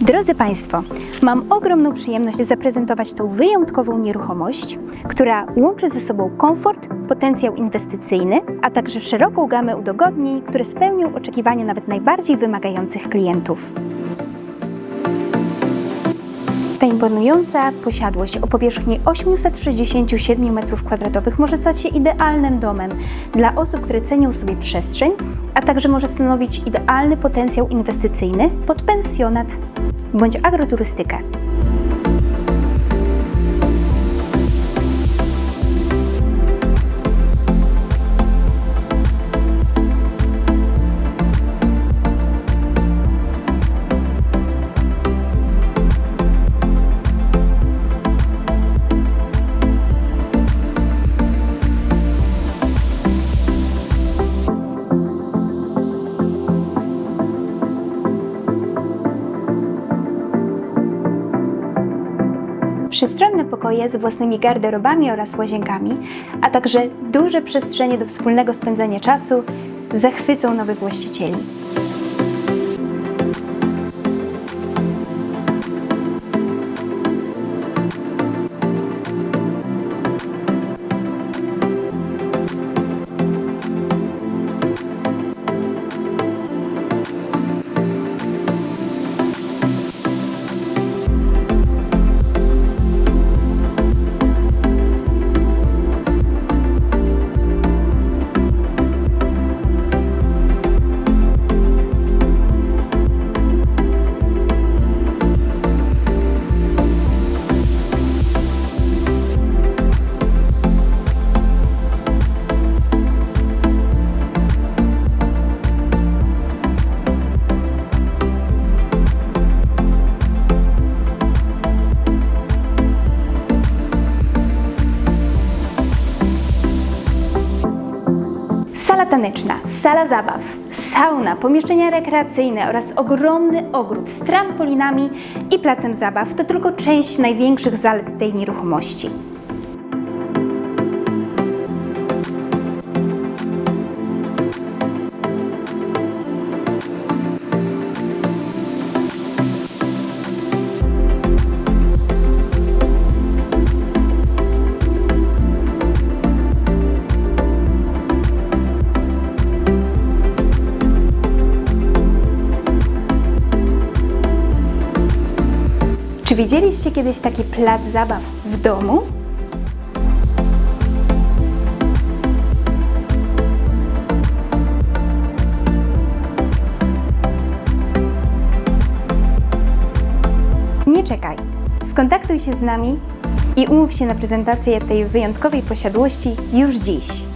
Drodzy Państwo, mam ogromną przyjemność zaprezentować tą wyjątkową nieruchomość, która łączy ze sobą komfort, potencjał inwestycyjny, a także szeroką gamę udogodnień, które spełnią oczekiwania nawet najbardziej wymagających klientów. Ta imponująca posiadłość o powierzchni 867 m2 może stać się idealnym domem dla osób, które cenią sobie przestrzeń, a także może stanowić idealny potencjał inwestycyjny pod pensjonat bądź agroturystykę. Przystronne pokoje z własnymi garderobami oraz łazienkami, a także duże przestrzenie do wspólnego spędzania czasu zachwycą nowych właścicieli. Sala taneczna, sala zabaw, sauna, pomieszczenia rekreacyjne oraz ogromny ogród z trampolinami i placem zabaw to tylko część największych zalet tej nieruchomości. Widzieliście kiedyś taki plac zabaw w domu? Nie czekaj. Skontaktuj się z nami i umów się na prezentację tej wyjątkowej posiadłości już dziś.